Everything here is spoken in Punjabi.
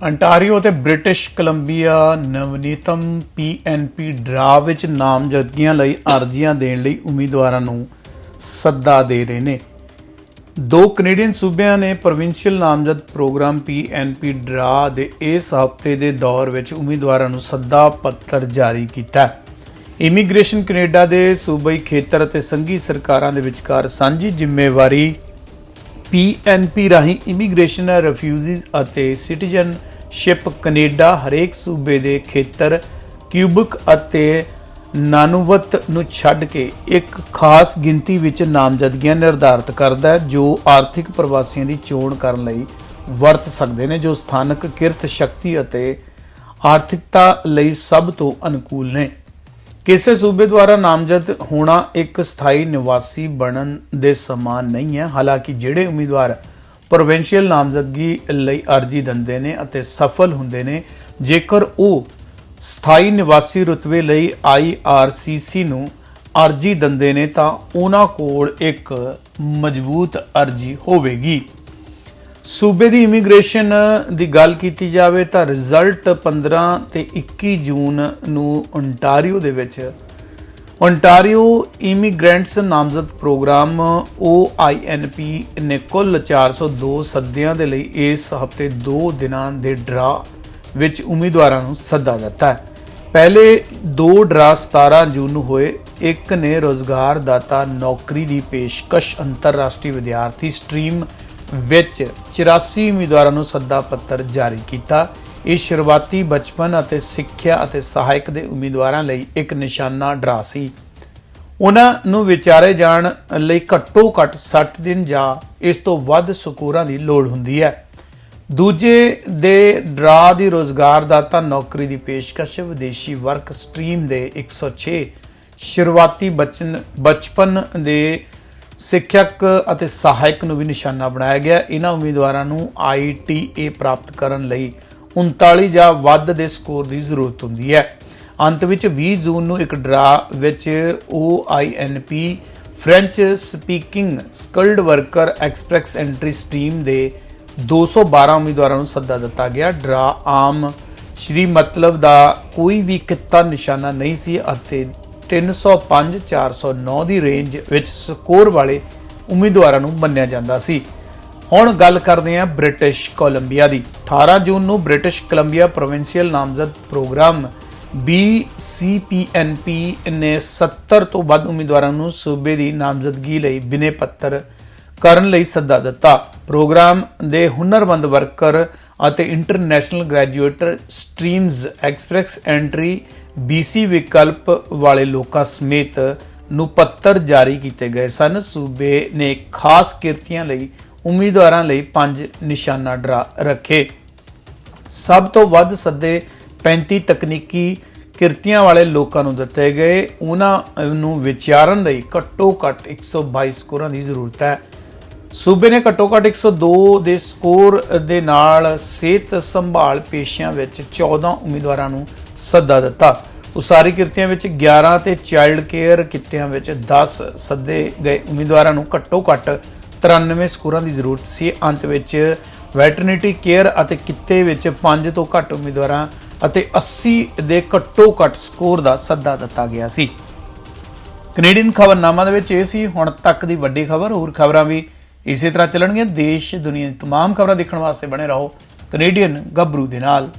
ਅੰਟਾਰੀਓ ਅਤੇ ਬ੍ਰਿਟਿਸ਼ ਕੋਲੰਬੀਆ ਨਵਨੀਤਮ ਪੀਐਨਪੀ ਡਰਾ ਵਿੱਚ ਨਾਮਜ਼ਦਗੀਆਂ ਲਈ ਅਰਜ਼ੀਆਂ ਦੇਣ ਲਈ ਉਮੀਦਵਾਰਾਂ ਨੂੰ ਸੱਦਾ ਦੇ ਰਹੇ ਨੇ। ਦੋ ਕੈਨੇਡੀਅਨ ਸੂਬਿਆਂ ਨੇ ਪ੍ਰੋਵਿੰਸ਼ੀਅਲ ਨਾਮਜ਼ਦ ਪ੍ਰੋਗਰਾਮ ਪੀਐਨਪੀ ਡਰਾ ਦੇ ਇਸ ਹਫ਼ਤੇ ਦੇ ਦੌਰ ਵਿੱਚ ਉਮੀਦਵਾਰਾਂ ਨੂੰ ਸੱਦਾ ਪੱਤਰ ਜਾਰੀ ਕੀਤਾ ਇਮੀਗ੍ਰੇਸ਼ਨ ਕੈਨੇਡਾ ਦੇ ਸੂਬਾਈ ਖੇਤਰ ਅਤੇ ਸੰਘੀ ਸਰਕਾਰਾਂ ਦੇ ਵਿਚਕਾਰ ਸਾਂਝੀ ਜ਼ਿੰਮੇਵਾਰੀ ਪੀਐਨਪੀ ਰਾਹੀਂ ਇਮੀਗ੍ਰੇਸ਼ਨ ਰਿਫਿਊਜੀਜ਼ ਅਤੇ ਸਿਟੀਜ਼ਨ ਸ਼ਿਪ ਕੈਨੇਡਾ ਹਰੇਕ ਸੂਬੇ ਦੇ ਖੇਤਰ, ਕਿਊਬਿਕ ਅਤੇ ਨਾਨੂਵਤ ਨੂੰ ਛੱਡ ਕੇ ਇੱਕ ਖਾਸ ਗਿਣਤੀ ਵਿੱਚ ਨਾਮਜ਼ਦਗੀਆਂ ਨਿਰਧਾਰਤ ਕਰਦਾ ਹੈ, ਜੋ ਆਰਥਿਕ ਪ੍ਰਵਾਸੀਆਂ ਦੀ ਚੋਣ ਕਰਨ ਲਈ ਵਰਤ ਸਕਦੇ ਨੇ, ਜੋ ਸਥਾਨਕ ਕਿਰਤ ਸ਼ਕਤੀ ਅਤੇ ਆਰਥਿਕਤਾ ਲਈ ਸਭ ਤੋਂ ਅਨੁਕੂਲ ਨੇ। ਕਿਸੇ ਸੂਬੇ ਦੁਆਰਾ ਨਾਮਜ਼ਦ ਹੋਣਾ ਇੱਕ ਸਥਾਈ ਨਿਵਾਸੀ ਬਣਨ ਦੇ ਸਮਾਨ ਨਹੀਂ ਹੈ। ਹਾਲਾਂਕਿ ਜਿਹੜੇ ਉਮੀਦਵਾਰ ਪ੍ਰੋਵਿੰਸ਼ੀਅਲ ਨਾਮਜ਼ਦਗੀ ਲਈ ਅਰਜ਼ੀ ਦਿੰਦੇ ਨੇ ਅਤੇ ਸਫਲ ਹੁੰਦੇ ਨੇ। ਜੇਕਰ ਉਹ ਸਥਾਈ ਨਿਵਾਸੀ ਰੁਤਬੇ ਲਈ IRCC ਨੂੰ ਅਰਜ਼ੀ ਦਿੰਦੇ ਨੇ ਤਾਂ ਉਹਨਾਂ ਕੋਲ ਇੱਕ ਮਜ਼ਬੂਤ ਅਰਜ਼ੀ ਹੋਵੇਗੀ। ਸੂਬੇ ਦੀ ਇਮੀਗ੍ਰੇਸ਼ਨ ਦੀ ਗੱਲ ਕੀਤੀ ਜਾਵੇ ਤਾਂ ਰਿਜ਼ਲਟ 15 ਤੇ 21 ਜੂਨ ਨੂੰ ਓਨਟਾਰੀਓ ਦੇ ਵਿੱਚ ਓਨਟਾਰੀਓ ਇਮੀਗ੍ਰੈਂਟਸ ਨਾਮਜ਼ਦ ਪ੍ਰੋਗਰਾਮ OINP ਨੇ ਕੁੱਲ 402 ਸੱਦਿਆਂ ਦੇ ਲਈ ਇਸ ਹਫ਼ਤੇ 2 ਦਿਨਾਂ ਦੇ ਡਰਾ ਵਿੱਚ ਉਮੀਦਵਾਰਾਂ ਨੂੰ ਸੱਦਾ ਦਿੱਤਾ ਹੈ। ਪਹਿਲੇ ਦੋ ਡਰਾ 17 ਜੂਨ ਨੂੰ ਹੋਏ। ਇੱਕ ਨੇ ਰੋਜ਼ਗਾਰ ਦਾਤਾ ਨੌਕਰੀ ਦੀ ਪੇਸ਼ਕਸ਼ ਅੰਤਰਰਾਸ਼ਟਰੀ ਵਿਦਿਆਰਥੀ ਸਟਰੀਮ ਵਿੱਚ 84 ਉਮੀਦਵਾਰਾਂ ਨੂੰ ਸੱਦਾ ਪੱਤਰ ਜਾਰੀ ਕੀਤਾ। ਇਹ ਸ਼ੁਰੂਆਤੀ ਬਚਪਨ ਅਤੇ ਸਿੱਖਿਆ ਅਤੇ ਸਹਾਇਕ ਦੇ ਉਮੀਦਵਾਰਾਂ ਲਈ ਇੱਕ ਨਿਸ਼ਾਨਾ ਡਰਾ ਸੀ। ਉਹਨਾਂ ਨੂੰ ਵਿਚਾਰੇ ਜਾਣ ਲਈ ਘੱਟੋ ਘੱਟ 60 ਦਿਨ ਜਾਂ ਇਸ ਤੋਂ ਵੱਧ ਸਕੂਰਾਂ ਦੀ ਲੋੜ ਹੁੰਦੀ ਹੈ। ਦੂਜੇ ਦੇ ਡਰਾ ਦੀ ਰੋਜ਼ਗਾਰਦਾਤਾ ਨੌਕਰੀ ਦੀ ਪੇਸ਼ਕਸ਼ ਵਿਦੇਸ਼ੀ ਵਰਕ ਸਟਰੀਮ ਦੇ 106 ਸ਼ੁਰੂਆਤੀ ਬਚਨ ਬਚਪਨ ਦੇ ਸਿੱਖਿਅਕ ਅਤੇ ਸਹਾਇਕ ਨੂੰ ਵੀ ਨਿਸ਼ਾਨਾ ਬਣਾਇਆ ਗਿਆ। ਇਹਨਾਂ ਉਮੀਦਵਾਰਾਂ ਨੂੰ ITA ਪ੍ਰਾਪਤ ਕਰਨ ਲਈ 39 ਜਾਂ ਵੱਧ ਦੇ ਸਕੋਰ ਦੀ ਜ਼ਰੂਰਤ ਹੁੰਦੀ ਹੈ। ਅੰਤ ਵਿੱਚ 20 ਜੂਨ ਨੂੰ ਇੱਕ ਡਰਾ ਵਿੱਚ OINP French speaking skilled worker express entry stream ਦੇ 212 ਉਮੀਦਵਾਰਾਂ ਨੂੰ ਸੱਦਾ ਦਿੱਤਾ ਗਿਆ। ਡਰਾ ਆਮ ਸ਼੍ਰੀ ਮਤਲਬ ਦਾ ਕੋਈ ਵੀ ਕਿੱਤਾ ਨਿਸ਼ਾਨਾ ਨਹੀਂ ਸੀ ਅਤੇ 305 409 ਦੀ ਰੇਂਜ ਵਿੱਚ ਸਕੋਰ ਵਾਲੇ ਉਮੀਦਵਾਰਾਂ ਨੂੰ ਮੰਨਿਆ ਜਾਂਦਾ ਸੀ। ਹੁਣ ਗੱਲ ਕਰਦੇ ਹਾਂ ਬ੍ਰਿਟਿਸ਼ ਕੋਲੰਬੀਆ ਦੀ। 18 ਜੂਨ ਨੂੰ ਬ੍ਰਿਟਿਸ਼ ਕੋਲੰਬੀਆ ਪ੍ਰੋਵਿੰਸ਼ੀਅਲ ਨਾਮਜ਼ਦ ਪ੍ਰੋਗਰਾਮ BCPNP ਨੇ 70 ਤੋਂ ਵੱਧ ਉਮੀਦਵਾਰਾਂ ਨੂੰ ਸੂਬੇ ਦੀ ਨਾਮਜ਼ਦਗੀ ਲਈ ਬਿਨੇ ਪੱਤਰ ਕਰਨ ਲਈ ਸੱਦਾ ਦਿੱਤਾ। ਪ੍ਰੋਗਰਾਮ ਦੇ ਹੁਨਰਮੰਦ ਵਰਕਰ ਅਤੇ international graduate streams express entry BC ਵਿਕਲਪ ਵਾਲੇ ਲੋਕਾਂ ਸਮੇਤ ਨੂੰ ਪੱਤਰ ਜਾਰੀ ਕੀਤੇ ਗਏ ਸਨ। ਸੂਬੇ ਨੇ ਖਾਸ ਕਿਰਤੀਆਂ ਲਈ ਉਮੀਦਵਾਰਾਂ ਲਈ ਪੰਜ ਨਿਸ਼ਾਨਾ ਡਰਾ ਰੱਖੇ। ਸਭ ਤੋਂ ਵੱਧ ਸੱਦੇ 35 ਤਕਨੀਕੀ ਕਿਰਤੀਆਂ ਵਾਲੇ ਲੋਕਾਂ ਨੂੰ ਦਿੱਤੇ ਗਏ। ਉਹਨਾਂ ਨੂੰ ਵਿਚਾਰਨ ਲਈ ਘੱਟੋ ਘੱਟ 122 ਸਕੋਰਾਂ ਦੀ ਜ਼ਰੂਰਤ ਹੈ। ਸੂਬੇ ਨੇ ਘੱਟੋ ਘੱਟ 102 ਦੇ ਸਕੋਰ ਦੇ ਨਾਲ ਸਿਹਤ ਸੰਭਾਲ ਪੇਸ਼ਿਆਂ ਵਿੱਚ 14 ਉਮੀਦਵਾਰਾਂ ਨੂੰ ਸੱਦਾ ਦਿੱਤਾ। ਉਸਾਰੀ ਕਿਰਤੀਆਂ ਵਿੱਚ 11 ਤੇ ਚਾਈਲਡ ਕੇਅਰ ਕਿੱਤਿਆਂ ਵਿੱਚ 10 ਸੱਦੇ ਗਏ। ਉਮੀਦਵਾਰਾਂ ਨੂੰ ਘੱਟੋ ਘੱਟ 93 ਸਕੋਰਾਂ ਦੀ ਜ਼ਰੂਰਤ ਸੀ ਅੰਤ ਵਿੱਚ ਵੈਟਰਨਿਟੀ ਕੇਅਰ ਅਤੇ ਕਿੱਤੇ ਵਿੱਚ 5 ਤੋਂ ਘੱਟ ਉਮੀਦਵਾਰਾਂ ਅਤੇ 80 ਦੇ ਘੱਟੋ ਘੱਟ ਸਕੋਰ ਦਾ ਸੱਦਾ ਦਿੱਤਾ ਗਿਆ ਸੀ ਕੈਨੇਡੀਅਨ ਖਬਰਨਾਮਾ ਦੇ ਵਿੱਚ ਇਹ ਸੀ ਹੁਣ ਤੱਕ ਦੀ ਵੱਡੀ ਖਬਰ ਹੋਰ ਖਬਰਾਂ ਵੀ ਇਸੇ ਤਰ੍ਹਾਂ ਚੱਲਣਗੀਆਂ ਦੇਸ਼ ਦੁਨੀਆ ਦੀ तमाम ਖਬਰਾਂ ਦੇਖਣ ਵਾਸਤੇ ਬਣੇ ਰਹੋ ਕੈਨੇਡੀਅਨ ਗੱਭਰੂ ਦੇ ਨਾਲ